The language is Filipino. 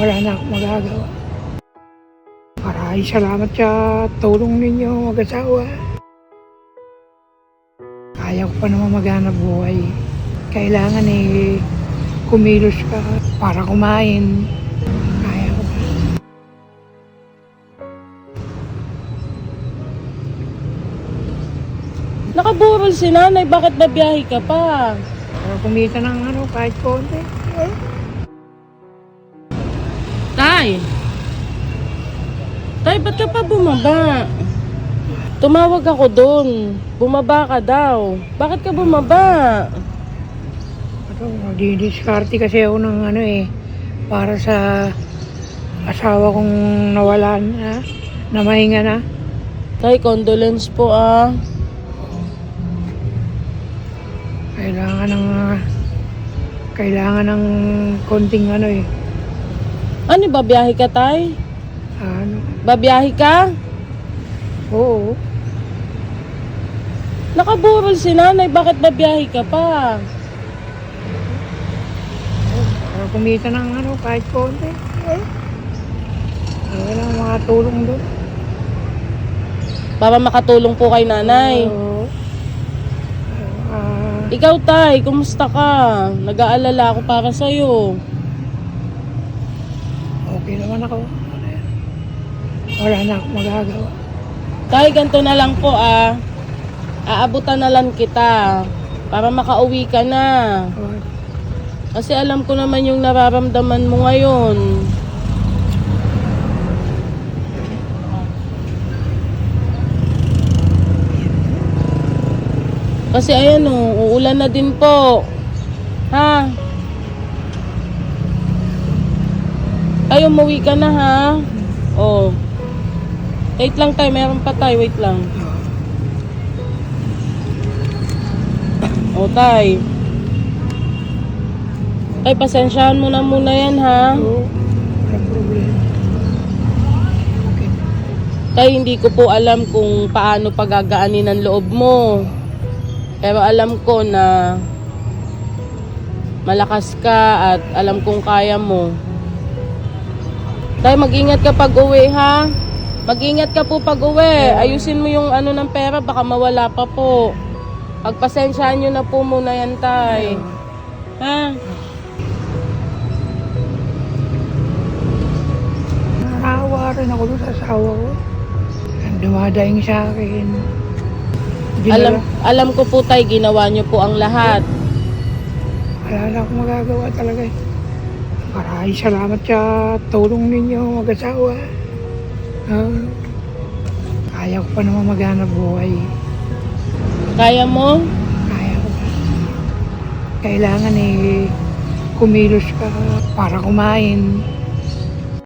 wala na akong magagawa. Maraming salamat sa tulong ninyo mag-asawa. Kaya ko pa naman maghanap buhay. Kailangan eh kumilos ka para kumain. Kaya ko pa. Nakaburol si nanay, bakit nabiyahe ka pa? Para kumita ng ano, kahit konti. Eh, Tay! Tay, ba't ka pa bumaba? Tumawag ako doon. Bumaba ka daw. Bakit ka bumaba? Ito, didiskarte kasi ako ng ano eh, para sa asawa kong nawalan na, na mahinga na. Tay, condolence po ah. Kailangan ng, ah, kailangan ng konting ano eh, Ano, babiyahe ka, Tay? ano, Babiyahe ka? oo. Nakaburol si nanay, bakit babiyahe ka pa? Para kumita ng ano, kahit konti. Eh, wala mga tulong doon. Para makatulong po kay nanay. Oo. Ah, Ikaw, Tay, kumusta ka? Nag-aalala ako para sa'yo. Okay naman ako. Wala na akong magagawa. Tay, ganito na lang po ah. Aabutan na lang kita para makauwi ka na. Oh, Kasi alam ko naman yung nararamdaman mo ngayon. Kasi ayan o, uulan na din po. Ha? Ay, umuwi ka na ha? Oh. Wait lang tayo, meron pa tayo, wait lang. O tay. Tay, pasensyahan mo na muna yan ha. Oo, walang problema. Okay. Tay, hindi ko po alam kung paano pagagaanin ang loob mo. Pero alam ko na malakas ka at alam kong kaya mo. Tay, mag-ingat ka pag uwi ha. Mag-ingat ka po pag uwi. Ayusin mo yung ano ng pera, baka mawala pa po. Pagpasensyahan nyo na po muna yan, tay. Ha? Naawa rin ako sa asawa ko. Dumadaing sa akin. Alam, alam ko po, tay, ginawa nyo po ang lahat. Wala na akong magagawa talaga eh. Maraming salamat sa tulong ninyo mag-asawa. Ah, kaya ko pa naman maghanap buhay. Kaya mo? Kaya ko. Kailangan eh kumilos ka para kumain.